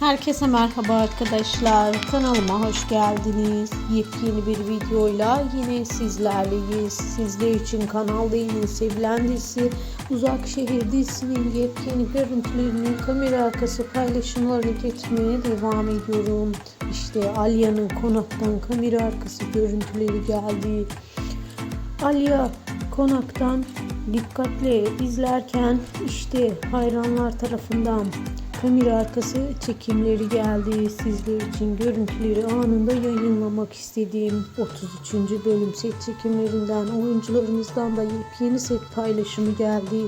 Herkese merhaba arkadaşlar. Kanalıma hoş geldiniz. Yepyeni bir videoyla yine sizlerleyiz. Sizler için kanalda yeni sevilen dizisi Uzak Şehir dizisinin yepyeni görüntülerini kamera arkası paylaşımlarını getirmeye devam ediyorum. İşte Alya'nın konaktan kamera arkası görüntüleri geldi. Alya konaktan dikkatle izlerken işte hayranlar tarafından kamera arkası çekimleri geldi. Sizler için görüntüleri anında yayınlamak istediğim 33. bölüm set çekimlerinden oyuncularımızdan da yepyeni set paylaşımı geldi.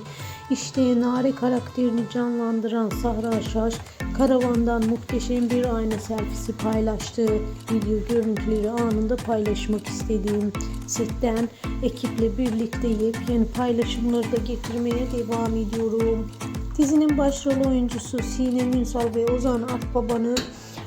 İşte Nare karakterini canlandıran Sahra Şaş karavandan muhteşem bir ayna selfisi paylaştı. Video görüntüleri anında paylaşmak istediğim setten ekiple birlikte yepyeni paylaşımları da getirmeye devam ediyorum. Dizinin başrol oyuncusu Sinem Ünsal ve Ozan Akbaba'nın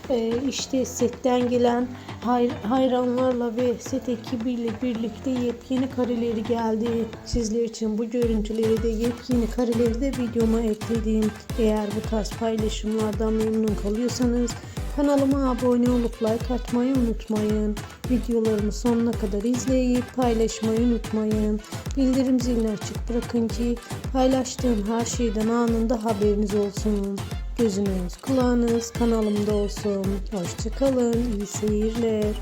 e, işte setten gelen hay- hayranlarla ve set ekibiyle birlikte yepyeni kareleri geldi. Sizler için bu görüntüleri de yepyeni kareleri de videoma ekledim. Eğer bu tarz paylaşımlardan memnun kalıyorsanız kanalıma abone olup like atmayı unutmayın. Videolarımı sonuna kadar izleyip paylaşmayı unutmayın. Bildirim zilini açık bırakın ki paylaştığım her şeyden anında haberiniz olsun. Gözünüz, kulağınız kanalımda olsun. Hoşçakalın, iyi seyirler.